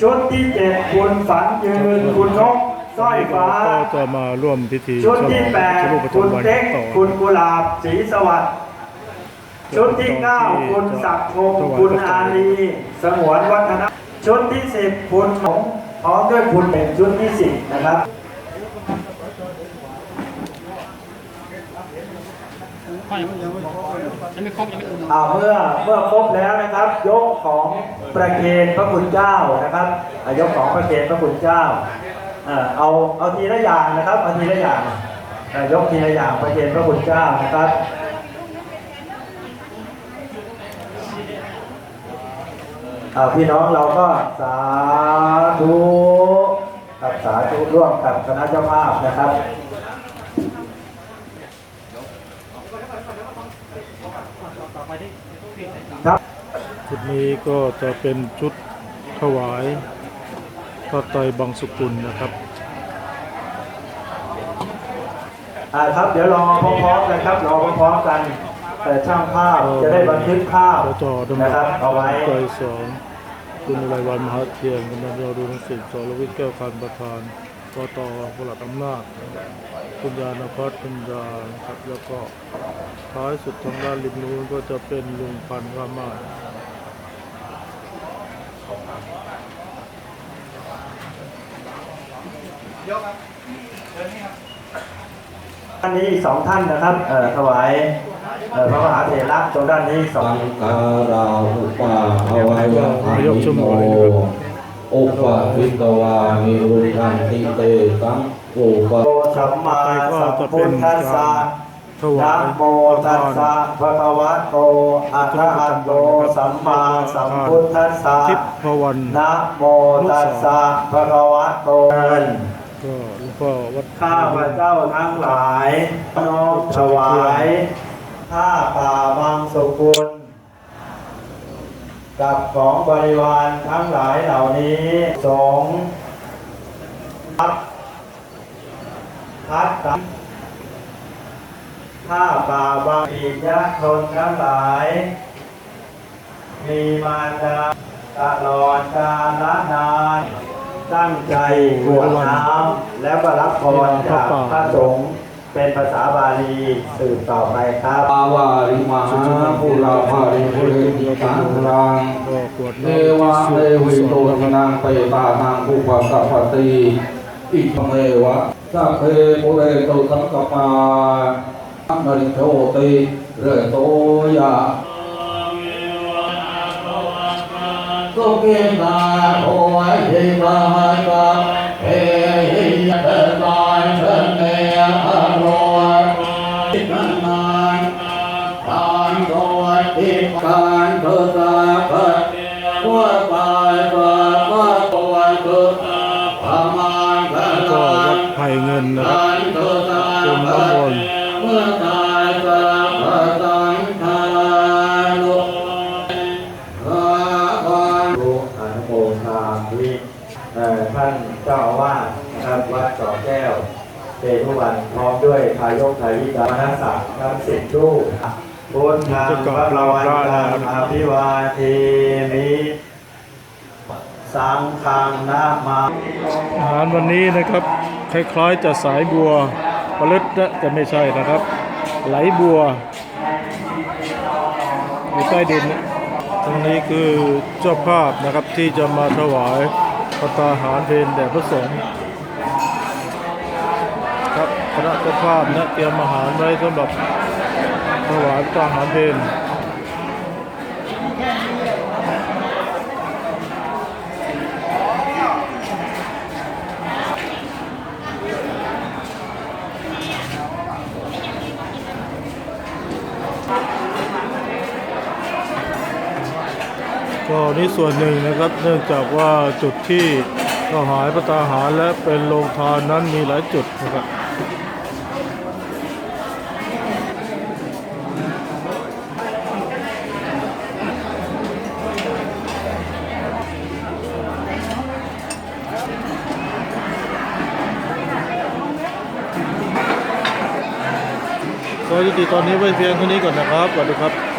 ชุดที่เจ็ดคุณฝันยืนคุณนกสร้อยฟ้า ก็จะมาร่วมพิธีชุดที่แปดคุณเต็กคุณกุหลาบศรีสวัสดิ์ชุดที่เก้าคุณศักดิ์พงศ์คุณอาลีสงวนวัฒนะชุดที่สิบคุณหงพร้อมด้วยคุณเป็นชุดที่สิบนะครับ อยังไม่ยังไม่ยังไม่ครบยังไม่อื่นอ่าเมื่อเมื่อครบแล้วนะครับ ยกของประเคนพระคุณเจ้านะครับยกของประเคนพระคุณเจ้าอ่าเอาเอาทีละอย่างนะครับเอาทีละอย่างยกทีละอย่างประเคนพระคุณเจ้านะครับอ่าพี่น้องเราก็สาธุครับสาธุร่วมกับคณะเจ้าภาพนะครับ ครับชุดนี้ก็จะเป็นชุดถวายพระไตรบังสุกุลนะครับอ่าครับเดี๋ยวรอพร้อมๆกันครับรอพร้อมๆกันแต่ช่างภาพจะได้บันทึกภาพพระจอดำนะครับเอาไว้ใจสองคุณอะไรวันมหาเทียนกำนันยอดูหนังสือสรวิทย์แก้วการประธานกตพลัดอำนาจ คุณยานพัฒน์คุณยานะครับ แล้วก็ท้ายสุดทางด้านริมนู้นก็จะเป็นลุงพันธ์รามาศท่านนี้อีกสองท่านนะครับเอ่อถวายเอ่อพระมหาเถระตรงด้านนี้สองสังการาอุปาอวัยวะขานิโนอุปาวิตวามิรุขันติเตสัง อุปะโตสัมมาสัมพุทธัสสะถวานะยโมตัสสะภะคะวะโตอะระหะโตสัมมาสัมพุทธัสสะทิพวันนะโมตัสสะภะคะวะโตก็หลวงพ่อวัดข้าพเจ้าทั้งหลายน้อมถวายผ้าป่าบางสุกุลกับของบริวารทั้งหลายเหล่านี้สงฆ์ พัดพัดกับผ้าป่าบางอีกยะชนทั้งหลาย มีมารดาตลอดกาลนาน ตั้งใจกรวดน้ำแล้วก็รับพรจากพระสงฆ์เป็นภาษาบาลีสืบต่อไปครับอาวาริมาภูราภาริภูเรติสังรังก็กวดเทน้ำวะที่เทสุวิโตสทินังเปตานังภูปสัพพติอิขเมวะ สัพเพปุเรตุสังกปานริโชติเรโตยะสุขิตาโหยทิตาหาานเจ้าอาวาสนะครับวัดเกาะแก้วเตทุวันพร้อมด้วยทายกทายิกามนัสสะทั้งสิบรูปพุทธังพระละวันตังอภิวาเทมิสังฆังนามาอาหารวันนี้นะครับคล้ายๆจะสายบัวปลึดนะไม่ใช่นะครับ ไหลบัวอยู่ใต้ดินตรงนี้คือเจ้าภาพนะครับที่จะมาถวาย พระตาหารเพลแด่พระสงฆ์ครับคณะเจ้าภาพนะเตรียมอาหารไว้สำหรับถวายพระตาหารเพล ก็นี่ส่วนหนึ่งนะครับเนื่องจากว่าจุดที่ถวายพระตาหารและเป็นโรงทานนั้นมีหลายจุดนะครับก็ยุติตอนนี้ไว้เพียงเท่านี้ก่อนนะครับสวัสดีครับ